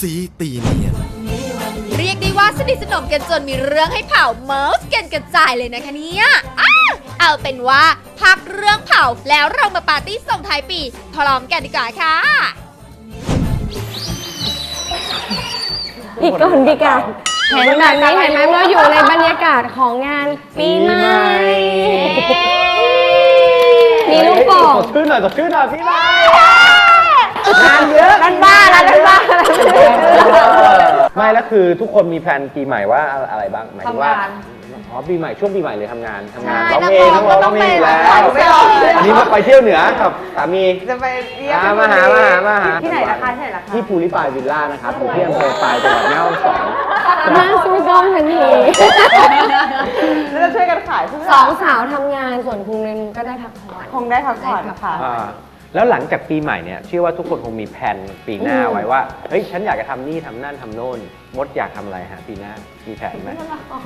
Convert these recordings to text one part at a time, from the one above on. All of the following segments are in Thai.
สีตีเนียนเรียกได้ว่าสนิทสนมกันจนมีเรื่องให้เผาเมาส์กันกระจายเลยนะคะเนี่ยอ้าเอาเป็นว่าพักเรื่องเผาแล้วเรามาปาร์ตี้ส่งท้ายปีพร้อมกันดีกว่าค่ะ อีกก่อนดีกว่าเห็นแบบนี้เห็นไหมเราอยู่ในบรรยากาศของงานปีใหม่มีลูกโป่งสดชื่นหน่อยสดชื่นหน่อยพี่ไม้ งานเยอะนั่นบ้าแล้วนั่นบ้าแล้วไม่แล้วคือทุกคนมีแพลนปีใหม่ว่าอะไรบ้างหมายถึงว่าอ๋อปีใหม่ช่วงปีใหม่เลยทำงานทำงานร้องเพลงทั้งร้องเพลงอยู่แล้วอันนี้มาไปเที่ยวเหนือกับสามีจะไปเยี่ยมอ่ามาหามาหามาหาที่ไหนราคาที่ไหนราคาที่ภูริปายวิลล่านะครับอยู่ที่อำเภอปายจังหวัดแม่ฮ่องสอน มาซื้อกล้องทันทีแล้วจะช่วยกันขายใช่ไหมสองสาวทำงานส่วนคุณเรนก็ได้พักผ่อนคงได้พักผ่อนค่ะอ่า แล้วหลังจากปีใหม่เนี่ยเชื่อว่าทุกคนคงมีแผนปีหน้าไว้ว่าเฮ้ยฉันอยากจะทำนี่ทำนั่นทำโน่นมดอยากทำอะไรฮะปีหน้ามีแผนไหม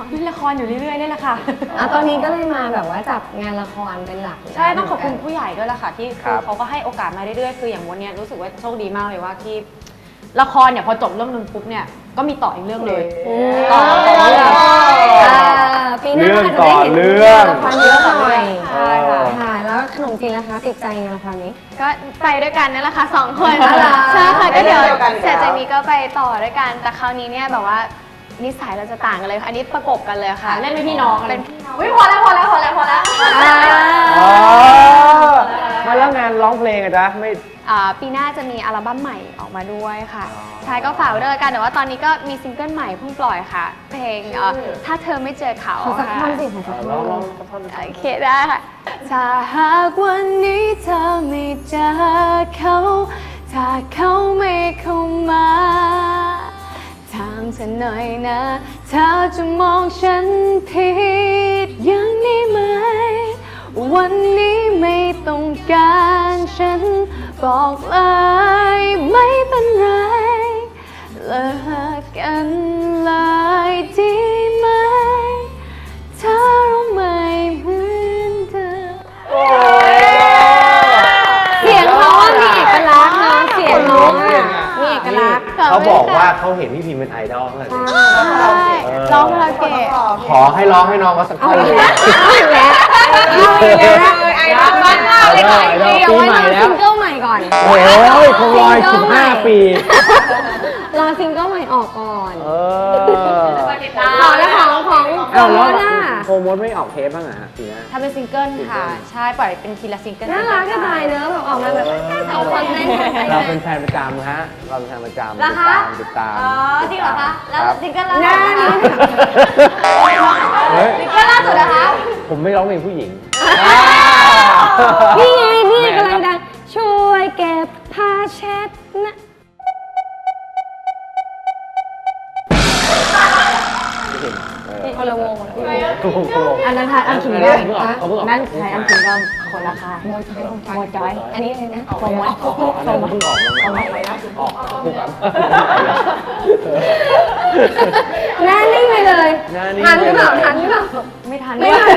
เล่นละครอยู่เรื่อยๆนี่แหละค่ะ อะตอนนี้ก็เลยมาแบบว่าจับงานละครเป็นหลักใช่ต้องขอบคุณผู้ใหญ่ด้วยล่ะค่ะที่ครัคือบเขาก็ให้โอกาสมาเรื่อยๆ คืออย่างวันเนี้ยรู้สึกว่าโชคดีมากเลยว่าที่ละครเนี่ยพอจบเรื่องนึงปุ๊บเนี่ยก็มีต่ออีกเรื่องเลย อืมต่อเรื่องอ่าปีหน้าเรื่องอาจจะต่อได้เห็นเรื่อง ละครเยอะหน่อย ขนมจีนนะคะ ติดใจงานละครนี้ ก็ไปด้วยกันนั่นแหละค่ะสองคนอ๋อเหรอ ใช่ค่ะก็เดี๋ยวเดียวกันอยู่แล้วเสร็จจากนี้ก็ไปต่อด้วยกันแต่คราวนี้เนี่ยแบบว่านิสัยเราจะต่างกันเลยค่ะอันนี้ประกบกันเลยค่ะเล่นเป็นพี่น้องเป็นพี่น้อง อุ๊ยพอแล้วพอแล้วพอแล้วพอแล้ว อ๋อมา แล้วงานร้องเพลงอะจ๊ะไม่ อ่าปีหน้าจะมีอัลบั้มใหม่ออกมาด้วยค่ะใช่ก็ฝากไว้ด้วยละกันแต่ว่าตอนนี้ก็มีซิงเกิลใหม่เพิ่งปล่อยค่ะ เพลงเอ่อถ้าเธอไม่เจอเขาขอสักท่อนสิค่ะขอสักร้ท่อองนร้องสักท่อนหนึ่งโอเคได้ค่ะถ้าหากวันนี้เธอไม่เจอเขาถ้าเขาไม่เข้ามาถามเธอหน่อยนะเธอจะมองฉันผิ บอกเลยไม่เป็นไรเลิกกันเลยดีไหมถ้าเราไม่เหมือนเดิมเสียงเขาอะมีเอกลักษณ์นะเสียงน้องอะมีเอกลักษณ์เขาบอกว่าเขาเห็นพี่พิมเป็นไอดอลตั้งแต่เด็กร้องคาราโอเกะขอให้ร้องให้น้องเขาสักท่อนหนึ่งเอาอีกแล้วเอาอีกแล้วไอ้รักมากมากเลยค่ะไอดอลเดี๋ยวปีไว้ใหรม่อแล้ซิวงเกิลใหม่ก่อนโอ้ยคงรอย15ปี รอซิงเกิลใหม่ออกก่อนเออต่อแล้วของของโฟเอ้าแล้วนอะโฟมดไม่ออกเทปบ้างเหรอฮะปีหน้า ทำเป็นซิงเกิลค่ะ ใช่ปล่อยเป็นทีละซิงเกิลน่ารักจะตายเนอะแบบออกมาแบบเอาคอนเทนต์เราเป็นแฟนประจำฮะ เราเป็นแฟนประจำเหรอคะติดตาม อ๋อจริงเหรอคะ แล้วครับซิงเกิลล่าหน้านี้เฮ้ยซิงเกิลล่าสุดนะคะ ผมไม่ร้องเพลงผู้หญิงนี่ไงนี่ ถูกถูกอันนั้นทายอันขิงเดพิ่งออกเขาเพิ่งออกำนั่นทายอันขิงดำคนละค่ะโมจอยโมจอย อันนี้อะไรนะโฟมดอันนั้นเพิ่งออกแล้วนะออกคู่กันหน้านิ่งไปเลยหน้านิ่งทันหรือเปล่าไปเลยทันหรือเปล่าไม่ทันไม่ทัน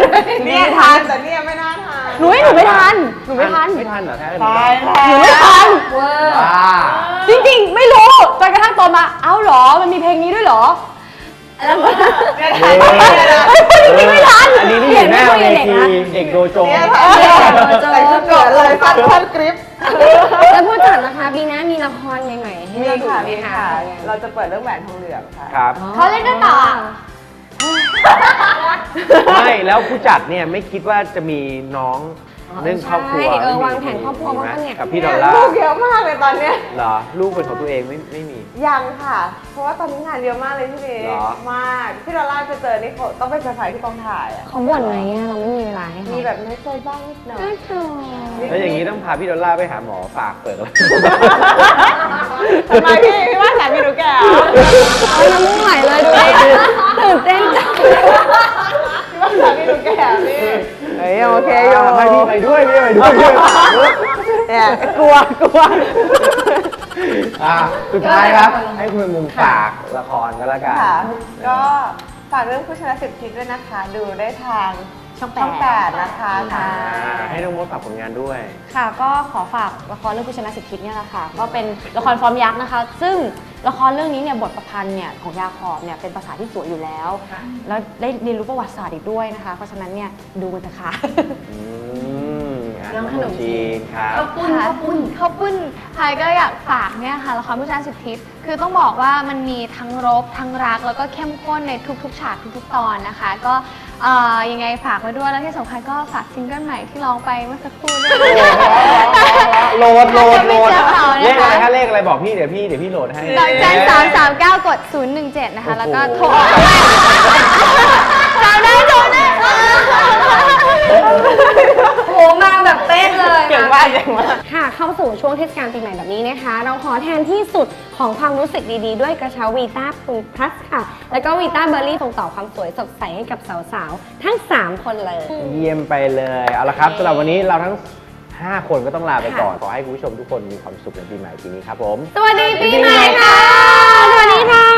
เนี่ยทานแต่เนี่ยไม่น่าทานหนูหนูไม่ทันหนูไม่ทันไม่ทันเหรอแท้ตายหนูไม่ทันเวอร์ว้าจริงๆ ไม่รู้จนกระทั่งโตมาเอ้าเหรอมันมีเพลงนี้ด้วยเหรอ เนี่ยทานเฮ้ยจริงๆไม่ทันอันนี้นี่อยู่หน้าเวทีเด็กโดโจเนี่ยทานเนี่ยใส่ชุดเกิดเลยฟันฟันกริปแล้วพูดถึงนะคะปีหน้ามีละครใหม่ๆให้มีเราดูค่ะไหมมีคะค่ะเราจะเปิดเรื่องแหวนทองเหลืองค่ะครับเขาเล่นด้วยต่อไม่แล้วผู้จัดเนี่ยไม่คิดว่าจะมีน้อง เรื่องครอบครัวใช่เออวางแผนครอบครัวบ้างปะเนี่ย กับพี่ดอลล่าลูกเยอะมากเลยตอนเนี้ย เหรอลูกเป็นของตัวเองไม่ไม่มี ยังค่ะ เพราะว่าตอนนี้งานเยอะมากเลยพี่เดเหรอ มากพี่ดอลล่าจะเจอนี่เขาต้องไปเซอร์ไพรส์ที่กองถ่ายอะเขาบ่นไหมอะเราไม่มีเวลาให้เขามีแบบน้อยใจบ้างนิดหน่อยน่าเกลียดแล้วอย่างนี้ต้องพาพี่ดอลล่าไปหาหมอฝากเปิดแล้ว ทำไมพี่พี่ว่าสามีหนูแก่เหรอเอาน้ำมูกไหลเลยดูดิตื่นเต้นจังพี่ว่าสามีหนูแก่เหรอพี่เฮ้ยโอเคอยู่ให้พี่ไปด้วยพี่ไปด้วยพี่ไปด้วยเนี่ยกลัวกลัวอะสุดท้ายครับ ให้คุณเป็นมุมฝากละครก็แล้วกันค่ะก็ฝากเรื่องผู้ชนะสิบทิศด้วยนะคะ ดูได้ทางช่องแปช่องแปดดนะคะอ่าให้น้องมดฝากผลงานด้วย ค่ะก็ขอฝากละครเรื่องผู้ชนะสิบทิศเนี่ยแหละค่ะ ก็เป็นละครฟอร์มยักษ์นะคะ ซึ่ง ละครเรื่องนี้เนี่ยบทประพันธ์เนี่ยของยาขอบเนี่ยเป็นภาษาที่สวยอยู่แล้ว แล้วได้เรียนรู้ประวัติศาสตร์อีกด้วยนะคะ เพราะฉะนั้นเนี่ยดูมันเถอะค่ะ อืมอะน้องขนมจีนครับ ข้าวปุ้นข้าวปุ้นข้าวปุ้นพายก็อยากฝากเนี่ยค่ะละครผู้ชายสุดทิพย์คือต้องบอกว่ามันมีทั้งรบทั้งรักแล้วก็เข้มข้นในทุกๆ ฉากทุกๆตอนนะคะ ก็เอ่อ ยังไงฝากไว้ด้วยแล้วที่สำคัญก็ฝากซิงเกิลใหม่ที่ร้องไปเมื่อสักครู่ด้วยโหลดโหลดโหลดถ้าจะไม่เจอเขานะคะเลขอะไรคะเลขอะไรบอกพี่เดี๋ยวพี่เดี๋ยวพี่โหลดให้ดอกจันสามสามเก้ากดศูนย์หนึ่งเจ็ดนะคะ แล้วก็โทรจำได้จำได้ โหมาแบบเป๊ะเลยเก่งมากเก่งมากค่ะ เข้าสู่ช่วงเทศกาลปีใหม่แบบนี้นะคะ เราขอแทนที่สุดของความรู้สึกดีๆ ด้วยกระเช้าวีต้าปูพลัสค่ะ แล้วก็วีต้าเบอร์รี่ส่งต่อความสวยสดใสให้กับสาวๆ ทั้ง 3 คนเลย เยี่ยมไปเลย เอาละครับสำหรับวันนี้เราทั้ง 5 คนก็ต้องลาไปก่อน ขอให้คุณผู้ชมทุกคนมีความสุขในปีใหม่ปีนี้ครับผม สวัสดีปีใหม่ค่ะ สวัสดีค่ะ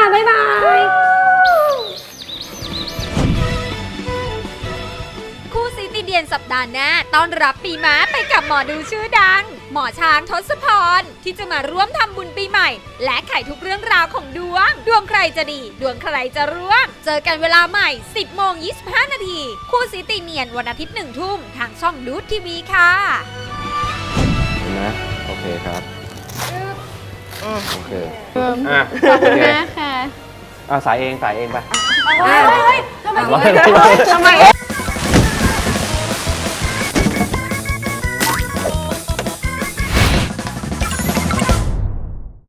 ยนสัปดาห์หน้าต้อนรับปีม้าไปกับหมอดูชื่อดัง หมอช้างทศพร ที่จะมาร่วมทำบุญปีใหม่ และไขทุกเรื่องราวของดวง ดวงใครจะดี ดวงใครจะร่วง เจอกันเวลาใหม่ 10โมง25 นาทีคู่ซีตีเนียนวันอาทิตย์หนึ่งทุ่มทางช่องดูทีวีค่ะเห็นไหมโอเคครับโอเคอะขอบคุณโอเคมากค่ะอะสายเองสายเองไปเฮ้ยเฮ้ยทำไมทำไม